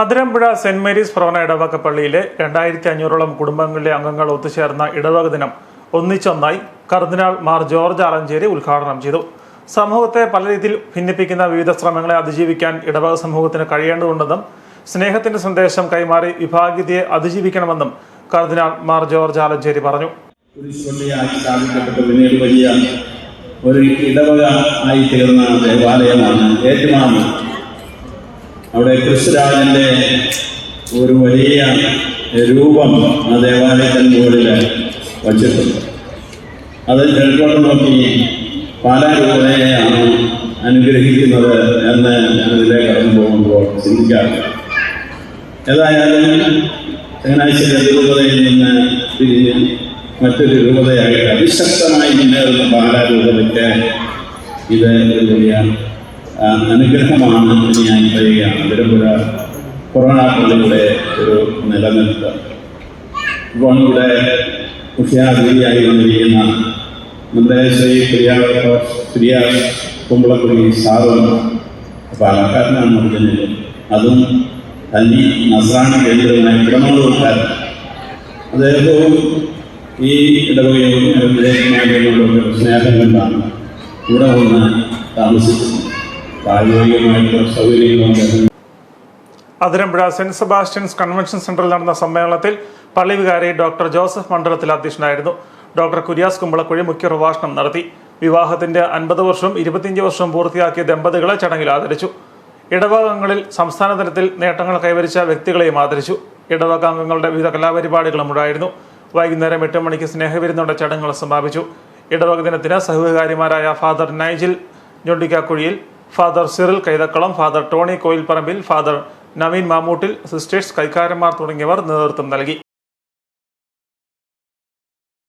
Athirampuzha saint Mary's ഭവന ഇടവക പള്ളിയിലെ രണ്ടായിരത്തി അഞ്ഞൂറോളം കുടുംബങ്ങളിലെ അംഗങ്ങൾ ഒത്തുചേർന്ന ഇടവക ദിനം ഒന്നിച്ചൊന്നായി കർദിനാൾ മാർ ജോർജ് ആലഞ്ചേരി ഉദ്ഘാടനം ചെയ്തു. സമൂഹത്തെ പല രീതിയിൽ ഭിന്നിപ്പിക്കുന്ന വിവിധ ശ്രമങ്ങളെ അതിജീവിക്കാൻ ഇടവക സമൂഹത്തിന് കഴിയേണ്ടതുണ്ടെന്നും സ്നേഹത്തിന്റെ സന്ദേശം കൈമാറി വിഭാഗീയതയെ അതിജീവിക്കണമെന്നും കർദിനാൾ മാർ ജോർജ് ആലഞ്ചേരി പറഞ്ഞു. ഒരു ഇടവക ആയി തീർന്ന ദേവാലയമാണ് ഏറ്റുമാനൂർ. അവിടെ ക്രിസ്തുരാജന്റെ ഒരു വലിയ രൂപം ആ ദേവാലയത്തിന് മുകളിൽ വച്ചിട്ടുണ്ട്. അത് കിഴക്കോട്ട് നോക്കി പല രൂപതയെയാണ് അനുഗ്രഹിക്കുന്നത് എന്ന് ഞാനിതിലെ കടന്നു പോകുമ്പോൾ ചിന്തിക്കാറുണ്ട്. ഏതായാലും ചങ്ങനാശ്ശേരി രൂപതയിൽ നിന്ന് തിരിഞ്ഞ് മറ്റൊരു രൂപതയായിട്ട് അതിശക്തമായി മുന്നേറുന്ന പാലാരൂപതയ്ക്ക് ഇത് വലിയ അനുഗ്രഹമാണ് ഞാൻ തിരുപ്പുര കൊറോണ പള്ളിയുടെ ഒരു നിലനിൽപ്പ്. ഇപ്പോൾ ഇവിടെ മുഖ്യാതിഥിയായി വന്നിരിക്കുന്ന നമ്മുടെ ശ്രീ പ്രിയ പ്രിയ കുമ്പളക്കുടി സാറും പാലക്കാരനാണ് ഒറിജിനൽ അതും തന്നി നസ്രാണി കേന്ദ്രമായ കിടന്നൂർക്കാരൻ അദ്ദേഹവും ഈ ഇടവകയും വിദേശമായിട്ടുള്ള സ്നേഹം കൊണ്ടാണ് ഇവിടെ വന്ന് താമസിക്കുന്നത്. പ്രായോഗികമായിട്ടുള്ള സൗകര്യങ്ങളും അതിരമ്പുഴ സെന്റ് സെബാസ്റ്റ്യൻസ് കൺവെൻഷൻ സെന്ററിൽ നടന്ന സമ്മേളനത്തിൽ പള്ളിവികാരി ഡോക്ടർ ജോസഫ് മണ്ഡലത്തിൽ അധ്യക്ഷനായിരുന്നു. ഡോക്ടർ കുര്യാസ് കുമ്പളക്കുഴി മുഖ്യ പ്രഭാഷണം നടത്തി. വിവാഹത്തിന്റെ അൻപത് വർഷവും ഇരുപത്തിയഞ്ച് വർഷവും പൂർത്തിയാക്കിയ ദമ്പതികളെ ചടങ്ങിൽ ആദരിച്ചു. ഇടവകങ്ങളിൽ സംസ്ഥാന തലത്തിൽ നേട്ടങ്ങൾ കൈവരിച്ച വ്യക്തികളെയും ആദരിച്ചു. ഇടവക അംഗങ്ങളുടെ വിവിധ കലാപരിപാടികളും ഉണ്ടായിരുന്നു. വൈകുന്നേരം എട്ട് മണിക്ക് സ്നേഹവിരുന്നോടെ ചടങ്ങുകൾ സമാപിച്ചു. ഇടവക ദിനത്തിന് സഹകാരിമാരായ father Nigel Njondikkakuzhiyil father Cyril Kaithakkalam father Tony Koilparambil father Naveen Mamoottil sisters കൈക്കാരന്മാർ തുടങ്ങിയവർ നേതൃത്വം നൽകി.